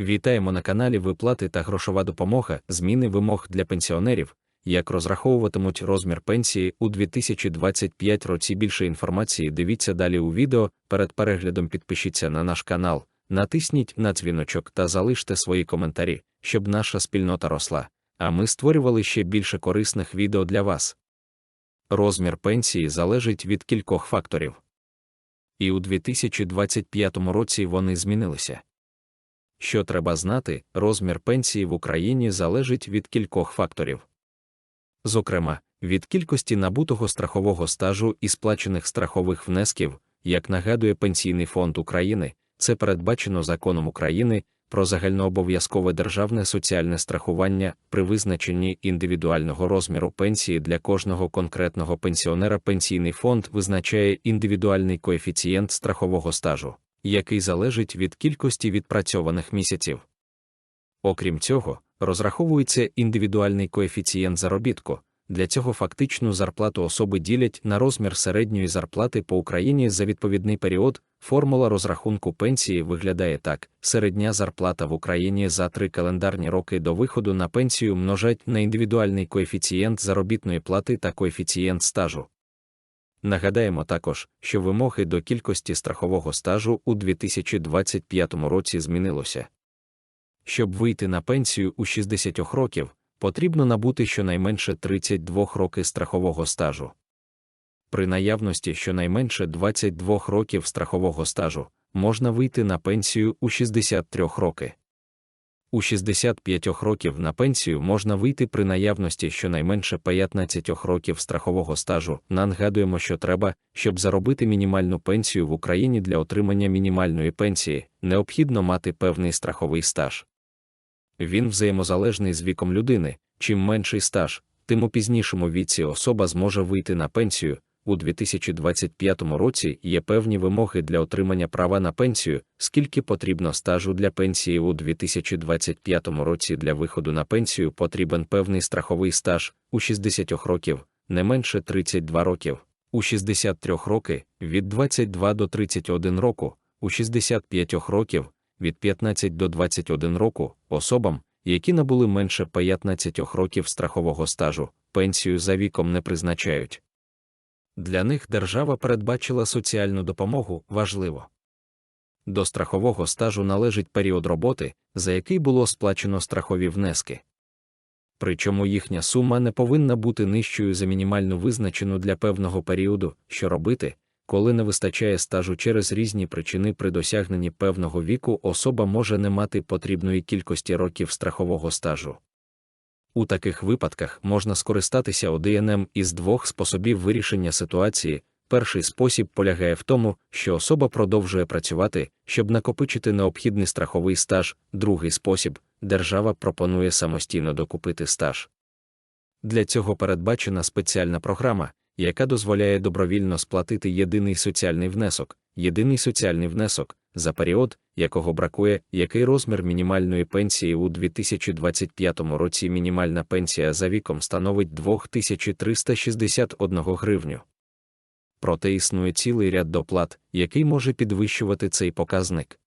Вітаємо на каналі Виплати та грошова допомога, зміни вимог для пенсіонерів, як розраховуватимуть розмір пенсії у 2025 році. Більше інформації дивіться далі у відео. Перед переглядом підпишіться на наш канал, натисніть на дзвіночок та залиште свої коментарі, щоб наша спільнота росла. А ми створювали ще більше корисних відео для вас. Розмір пенсії залежить від кількох факторів. І у 2025 році вони змінилися. Що треба знати, розмір пенсії в Україні залежить від кількох факторів. Зокрема, від кількості набутого страхового стажу і сплачених страхових внесків, як нагадує Пенсійний фонд України, це передбачено законом України про загальнообов'язкове державне соціальне страхування при визначенні індивідуального розміру пенсії для кожного конкретного пенсіонера. Пенсійний фонд визначає індивідуальний коефіцієнт страхового стажу який залежить від кількості відпрацьованих місяців. Окрім цього, розраховується індивідуальний коефіцієнт заробітку. Для цього фактичну зарплату особи ділять на розмір середньої зарплати по Україні за відповідний період. Формула розрахунку пенсії виглядає так: середня зарплата в Україні за три календарні роки до виходу на пенсію множать на індивідуальний коефіцієнт заробітної плати та коефіцієнт стажу. Нагадаємо також, що вимоги до кількості страхового стажу у 2025 році змінилося. Щоб вийти на пенсію у 60 років, потрібно набути щонайменше 32 роки страхового стажу. При наявності щонайменше 22 років страхового стажу можна вийти на пенсію у 63 роки. У 65 років на пенсію можна вийти при наявності щонайменше 15 років страхового стажу. Нагадуємо, що треба, щоб заробити мінімальну пенсію в Україні для отримання мінімальної пенсії, необхідно мати певний страховий стаж. Він взаємозалежний з віком людини. Чим менший стаж, тим у пізнішому віці особа зможе вийти на пенсію, у 2025 році є певні вимоги для отримання права на пенсію, скільки потрібно стажу для пенсії у 2025 році для виходу на пенсію потрібен певний страховий стаж у 60 років, не менше 32 років, у 63 роки від 22 до 31 року, у 65 років від 15 до 21 року особам, які набули менше 15 років страхового стажу, пенсію за віком не призначають. Для них держава передбачила соціальну допомогу важливо. До страхового стажу належить період роботи, за який було сплачено страхові внески. Причому їхня сума не повинна бути нижчою за мінімальну визначену для певного періоду, що робити, коли не вистачає стажу через різні причини при досягненні певного віку особа може не мати потрібної кількості років страхового стажу. У таких випадках можна скористатися ОДНМ із двох способів вирішення ситуації. Перший спосіб полягає в тому, що особа продовжує працювати, щоб накопичити необхідний страховий стаж, другий спосіб держава пропонує самостійно докупити стаж. Для цього передбачена спеціальна програма, яка дозволяє добровільно сплатити єдиний соціальний внесок, єдиний соціальний внесок за період, якого бракує, який розмір мінімальної пенсії у 2025 році мінімальна пенсія за віком становить 2361 гривню. Проте існує цілий ряд доплат, який може підвищувати цей показник.